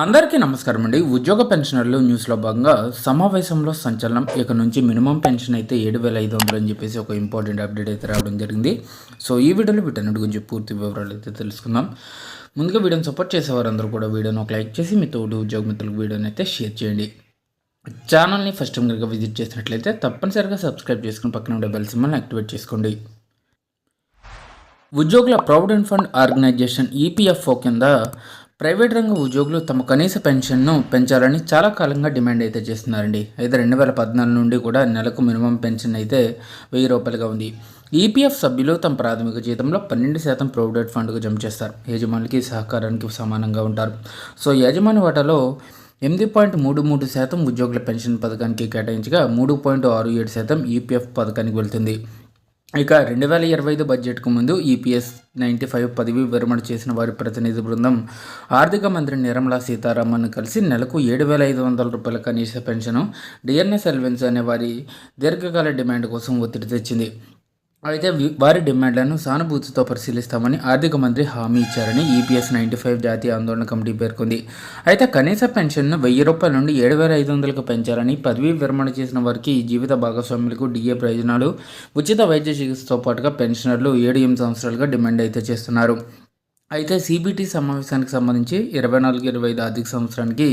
అందరికీ నమస్కారం అండి. ఉద్యోగ పెన్షనర్లు న్యూస్లో భాగంగా సమావేశంలో సంచలనం. ఇక నుంచి మినిమం పెన్షన్ అయితే ఏడు వేల ఐదు వందలు అని చెప్పేసి ఒక ఇంపార్టెంట్ అప్డేట్ అయితే రావడం జరిగింది. సో ఈ వీడియోలో వీటన్నిటి గురించి పూర్తి వివరాలు అయితే తెలుసుకుందాం. ముందుగా వీడియోని సపోర్ట్ చేసేవారందరూ కూడా వీడియోని ఒక లైక్ చేసి మీ తోటి ఉద్యోగ మిత్రులకు వీడియోని అయితే షేర్ చేయండి. ఛానల్ని ఫస్ట్ టైం కనుక విజిట్ చేసినట్లయితే తప్పనిసరిగా సబ్స్క్రైబ్ చేసుకుని పక్కన ఉండే బెల్ సింబల్ని యాక్టివేట్ చేసుకోండి. ఉద్యోగుల ప్రావిడెంట్ ఫండ్ ఆర్గనైజేషన్ ఈపీఎఫ్ఓ కింద ప్రైవేట్ రంగ ఉద్యోగులు తమ కనీస పెన్షన్ను పెంచాలని చాలా కాలంగా డిమాండ్ అయితే చేస్తున్నారండి. అయితే రెండు వేల పద్నాలుగు నుండి కూడా నెలకు మినిమం పెన్షన్ అయితే వెయ్యి రూపాయలుగా ఉంది. ఈపీఎఫ్ సభ్యులు తమ ప్రాథమిక జీతంలో పన్నెండు శాతం ప్రొవిడెంట్ ఫండ్కు జమ చేస్తారు. యజమానికి సహకారానికి సమానంగా ఉంటారు. సో యజమాని వాటాలో ఎనిమిది పాయింట్ మూడు మూడు శాతం ఉద్యోగుల పెన్షన్ పథకానికి కేటాయించగా మూడు పాయింట్ ఆరు ఏడు శాతం ఈపీఎఫ్ పథకానికి వెళ్తుంది. ఇక రెండు వేల ఇరవై ఐదు బడ్జెట్కు ముందు ఈపీఎస్ నైంటీ ఫైవ్ పదవి విరమణ చేసిన వారి ప్రతినిధి బృందం ఆర్థిక మంత్రి నిర్మలా సీతారామన్ కలిసి నెలకు ఏడు వేల ఐదు వందల రూపాయల కనీస పెన్షన్ డిఎన్ఎస్ ఎల్వెన్స్ అనే వారి దీర్ఘకాల డిమాండ్ కోసం ఒత్తిడి తెచ్చింది. అయితే వారి డిమాండ్లను సానుభూతితో పరిశీలిస్తామని ఆర్థిక మంత్రి హామీ ఇచ్చారని ఈపీఎస్ నైంటీ ఫైవ్ జాతీయ ఆందోళన కమిటీ పేర్కొంది. అయితే కనీస పెన్షన్ను వెయ్యి రూపాయల నుండి ఏడు వేల ఐదు వందలకు పెంచాలని పదవీ విరమణ చేసిన వారికి జీవిత భాగస్వాములకు డిఏ ప్రయోజనాలు ఉచిత వైద్య చికిత్సతో పాటుగా పెన్షనర్లు ఏడు ఎనిమిది సంవత్సరాలుగా డిమాండ్ అయితే చేస్తున్నారు. అయితే సిబిటి సమావేశానికి సంబంధించి ఇరవై నాలుగు ఇరవై ఐదు ఆర్థిక సంవత్సరానికి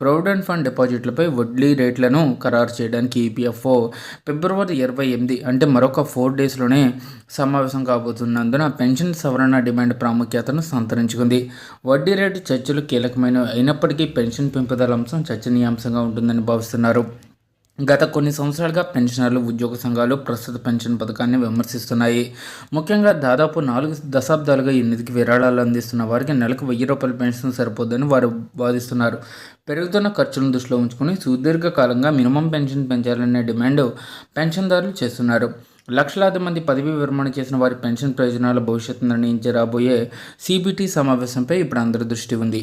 ప్రొవిడెంట్ ఫండ్ డిపాజిట్లపై వడ్డీ రేట్లను ఖరారు చేయడానికి ఈపీఎఫ్ఓ ఫిబ్రవరి ఇరవై ఎనిమిది అంటే మరొక ఫోర్ డేస్లోనే సమావేశం కాబోతున్నందున పెన్షన్ సవరణ డిమాండ్ ప్రాముఖ్యతను సంతరించుకుంది. వడ్డీ రేటు చర్చలు కీలకమైన అయినప్పటికీ పెన్షన్ పెంపుదల అంశం చర్చనీయాంశంగా ఉంటుందని భావిస్తున్నారు. గత కొన్ని సంవత్సరాలుగా పెన్షనర్లు ఉద్యోగ సంఘాలు ప్రస్తుత పెన్షన్ పథకాన్ని విమర్శిస్తున్నాయి. ముఖ్యంగా దాదాపు నాలుగు దశాబ్దాలుగా ఈ నిధికి విరాళాలు అందిస్తున్న వారికి నెలకు వెయ్యి రూపాయల పెన్షన్ సరిపోద్దని వారు వాదిస్తున్నారు. పెరుగుతున్న ఖర్చులను దృష్టిలో ఉంచుకుని సుదీర్ఘకాలంగా మినిమం పెన్షన్ పెంచాలనే డిమాండ్ పెన్షన్దారులు చేస్తున్నారు. లక్షలాది మంది పదవీ విరమణ చేసిన వారి పెన్షన్ ప్రయోజనాల భవిష్యత్తు నిర్ణయించే రాబోయే సిబిటి సమావేశంపై ఇప్పుడు అందరి దృష్టి ఉంది.